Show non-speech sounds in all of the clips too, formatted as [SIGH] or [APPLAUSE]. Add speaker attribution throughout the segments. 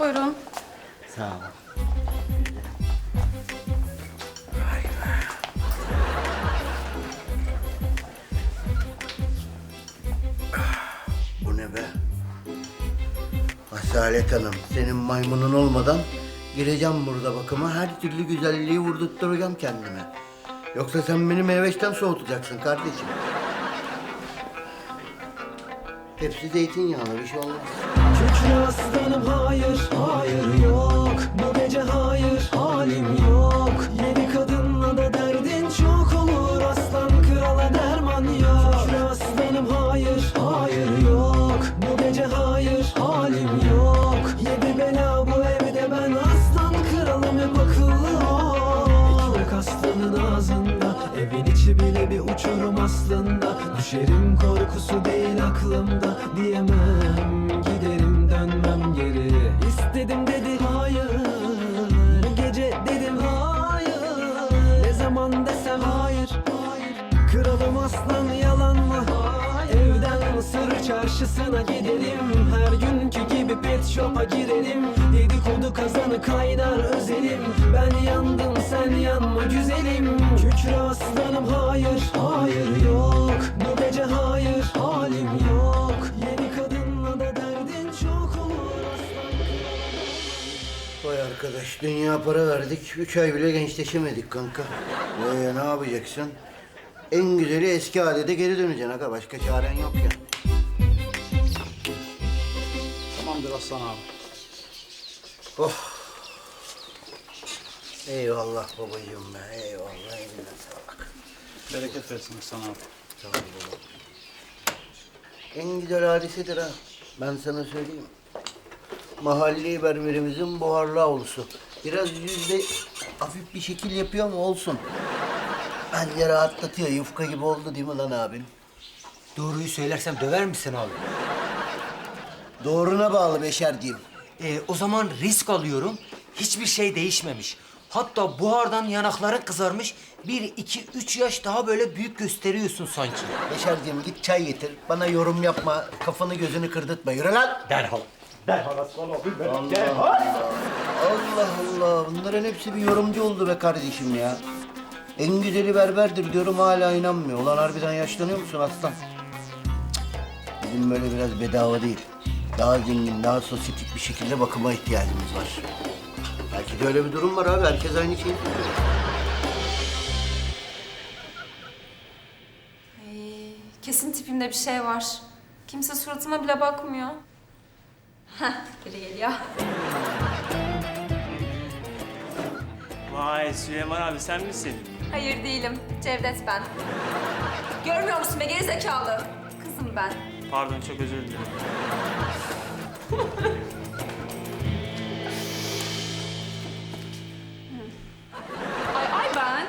Speaker 1: Buyurun.
Speaker 2: Sağ ol. Bu ne be? Asalet Hanım, senin maymunun olmadan gireceğim burada bakıma. Her türlü güzelliği vurdurtturacağım kendime. Yoksa sen beni meyveşten soğutacaksın kardeşim. Hepsi zeytinyağlı, bir şey olmaz.
Speaker 3: Kükre aslanım hayır, hayır yok. Bu gece hayır, halim yok. Yeni kadınla da derdin çok olur. Aslan krala derman yok. Kükre aslanım hayır, hayır yok. Bu gece hayır, halim yok. Yedi bela bu evde ben aslan kralım hep akıllı ol. Ekmek aslanın ağzında Evin içi bile bir uçurum aslında Düşerim korkusu değil aklımda Diyemem. Giderim dönmem geri. İstedim dedi hayır. Gece dedim hayır. Ne zaman desem hayır. Kralım aslan yalan mı? Evden Mısır çarşısına gidelim. Her günkü gibi pet shop'a girelim. Dedikodu kazanı kaynar özelim. Ben yandım sen yanma güzelim. Kükre aslanım hayır
Speaker 2: arkadaş, dünya para verdik. Üç ay bile gençleşemedik kanka. Ee, ne yapacaksın? En güzeli eski adete geri döneceksin aga. Başka çaren yok ya.
Speaker 4: Tamamdır Aslan abi.
Speaker 2: Oh. Eyvallah babacığım be. Eyvallah eline sağlık.
Speaker 4: Bereket versin Aslan abi.
Speaker 2: Ol baba. En güzel hadisedir ha. Ben sana söyleyeyim. Mahalli berberimizin buharlı avlusu. Biraz yüzde hafif bir şekil yapıyor ama olsun. Bence rahatlatıyor. Yufka gibi oldu değil mi lan abim?
Speaker 5: Doğruyu söylersem döver misin abi?
Speaker 2: Doğruna bağlı Beşerciğim.
Speaker 5: Ee, o zaman risk alıyorum. Hiçbir şey değişmemiş. Hatta buhardan yanakların kızarmış. Bir, iki, üç yaş daha böyle büyük gösteriyorsun sanki.
Speaker 2: Beşerciğim git çay getir. Bana yorum yapma. Kafanı gözünü kırdırtma. Yürü lan.
Speaker 5: Derhal.
Speaker 2: Allah Allah. Bunların hepsi bir yorumcu oldu be kardeşim ya. En güzeli berberdir diyorum hala inanmıyor. Ulan harbiden yaşlanıyor musun aslan? Bizim böyle biraz bedava değil. Daha zengin, daha sosyetik bir şekilde bakıma ihtiyacımız var. Belki de öyle bir durum var abi. Herkes aynı şeyi söylüyor.
Speaker 1: Ay, kesin tipimde bir şey var. Kimse suratıma bile bakmıyor. Biri geliyor.
Speaker 6: Vay Süleyman abi sen misin?
Speaker 1: Hayır değilim. Cevdet ben. Görmüyor musun be geri zekalı? Kızım ben.
Speaker 6: Pardon çok özür dilerim.
Speaker 7: Ay ay ben.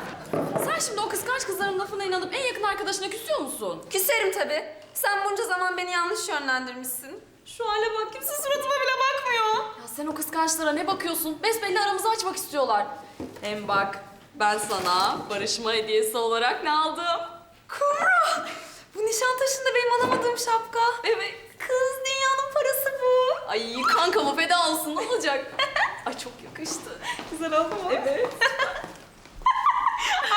Speaker 7: Sen şimdi o kıskanç kızların lafına inanıp en yakın arkadaşına küsüyor musun?
Speaker 1: Küserim tabii. Sen bunca zaman beni yanlış yönlendirmişsin. Şu hale bak kimse suratıma bile bakmıyor.
Speaker 7: Ya sen o kıskançlara ne bakıyorsun? Besbelli aramızı açmak istiyorlar. Hem bak ben sana barışma hediyesi olarak ne aldım?
Speaker 1: Kumru! Bu Nişantaşı'nda benim alamadığım şapka. Evet. Kız dünyanın parası bu.
Speaker 7: Ay kankama feda olsun ne olacak? [LAUGHS] Ay çok yakıştı.
Speaker 1: Güzel oldu mu?
Speaker 7: Evet.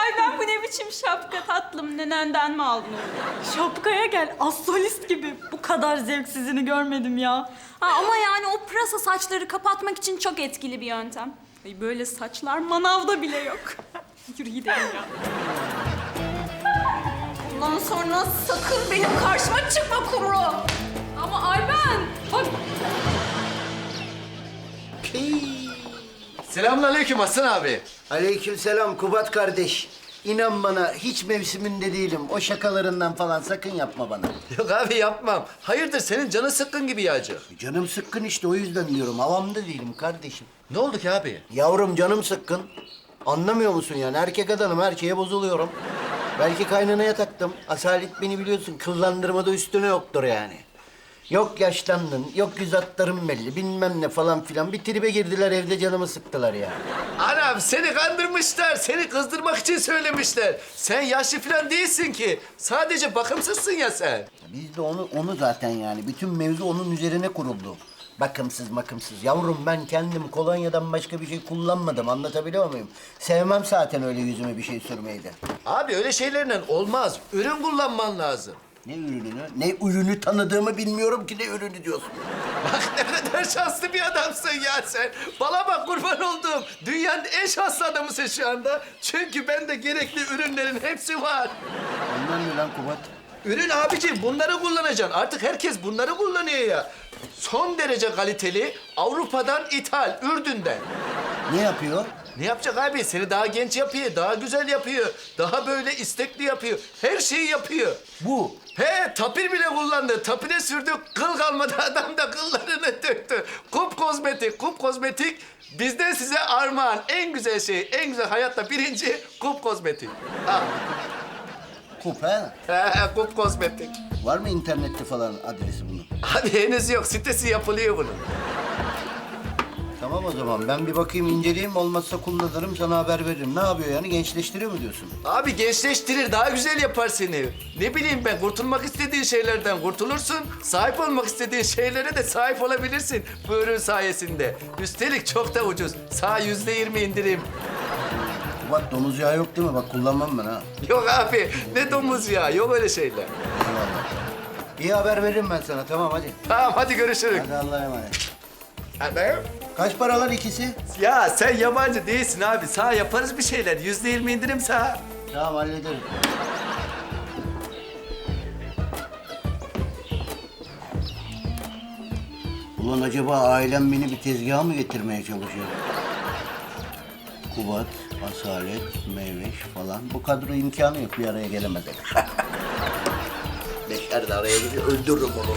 Speaker 8: Ay ben bu ne biçim şapka tatlım nenenden mi aldın onu? Şapkaya gel astrolist gibi. Bu kadar zevksizini görmedim ya. Ha, ama yani o pırasa saçları kapatmak için çok etkili bir yöntem. Ay böyle saçlar manavda bile yok. [LAUGHS] Yürü gidelim ya.
Speaker 1: Bundan sonra sakın benim karşıma çıkma Kumru.
Speaker 7: Ama ay ben. Bak
Speaker 9: Selamünaleyküm Hasan abi.
Speaker 2: Aleykümselam Kubat kardeş. İnan bana hiç mevsiminde değilim. O şakalarından falan sakın yapma bana.
Speaker 9: Yok abi yapmam. Hayırdır senin canın sıkkın gibi yağcı.
Speaker 2: Canım sıkkın işte o yüzden diyorum. Havamda değilim kardeşim.
Speaker 9: Ne oldu ki abi?
Speaker 2: Yavrum canım sıkkın. Anlamıyor musun yani? Erkek adamım her şeye bozuluyorum. Belki kaynanaya taktım. Asalet beni biliyorsun kıllandırmada üstüne yoktur yani. Yok yaşlandın, yok yüz hatların belli, bilmem ne falan filan. Bir tribe girdiler evde canımı sıktılar ya.
Speaker 9: Anam seni kandırmışlar. Seni kızdırmak için söylemişler. Sen yaşlı falan değilsin ki. Sadece bakımsızsın ya sen.
Speaker 2: Biz de onu onu zaten yani. Bütün mevzu onun üzerine kuruldu. Bakımsız makımsız. Yavrum ben kendim kolonyadan başka bir şey kullanmadım. Anlatabiliyor muyum? Sevmem zaten öyle yüzüme bir şey sürmeyi de.
Speaker 9: Abi öyle şeylerle olmaz. Ürün kullanman lazım.
Speaker 2: Ne ürünü? Ne ürünü tanıdığımı bilmiyorum ki ne ürünü diyorsun.
Speaker 9: Bak ne kadar şanslı bir adamsın ya sen. Bana bak kurban olduğum. Dünyanın en şanslı adamısın şu anda. Çünkü bende gerekli ürünlerin hepsi var.
Speaker 2: Ondan ne lan Kubat?
Speaker 9: Ürün abicim bunları kullanacaksın. Artık herkes bunları kullanıyor ya. Son derece kaliteli Avrupa'dan ithal, Ürdün'den.
Speaker 2: Ne yapıyor?
Speaker 9: Ne yapacak abi? Seni daha genç yapıyor, daha güzel yapıyor. Daha böyle istekli yapıyor. Her şeyi yapıyor.
Speaker 2: Bu.
Speaker 9: He tapir bile kullandı. Tapire sürdü. Kıl kalmadı. [LAUGHS] Adam da kıllarını döktü. Kup kozmetik, kup kozmetik. Bizden size armağan. En güzel şey, en güzel hayatta birinci kup kozmetik. Ha,
Speaker 2: Kup ha?
Speaker 9: he, kup kozmetik.
Speaker 2: Var mı internette falan adresi bunun?
Speaker 9: Hadi henüz yok. Sitesi yapılıyor bunun.
Speaker 2: Tamam o zaman ben bir bakayım inceleyeyim olmazsa kullanırım sana haber veririm. Ne yapıyor yani gençleştiriyor mu diyorsun?
Speaker 9: Abi gençleştirir, daha güzel yapar seni. Ne bileyim ben, kurtulmak istediğin şeylerden kurtulursun. Sahip olmak istediğin şeylere de sahip olabilirsin bu ürün sayesinde. Üstelik çok da ucuz. Sağ yüzde yirmi indirim.
Speaker 2: Kubat domuz yağı yok değil mi? Bak kullanmam ben ha.
Speaker 9: Yok abi, ne domuz ya, yok öyle şeyler.
Speaker 2: İyi haber veririm ben sana tamam hadi.
Speaker 9: Tamam, hadi görüşürüz.
Speaker 2: Hadi Allah'a emanet.
Speaker 9: Hadi.
Speaker 2: Kaç paralar ikisi?
Speaker 9: Ya sen yabancı değilsin abi. Sağ yaparız bir şeyler. Yüzde yirmi indirim sağ.
Speaker 2: Tamam hallederim. Ulan acaba ailem beni bir tezgaha mı getirmeye çalışıyor? Kubat, Asalet, Meyveş falan. Bu kadro imkanı yok. Bir araya gelemez. [LAUGHS] Beşer de araya gidiyor. Öldürürüm onu.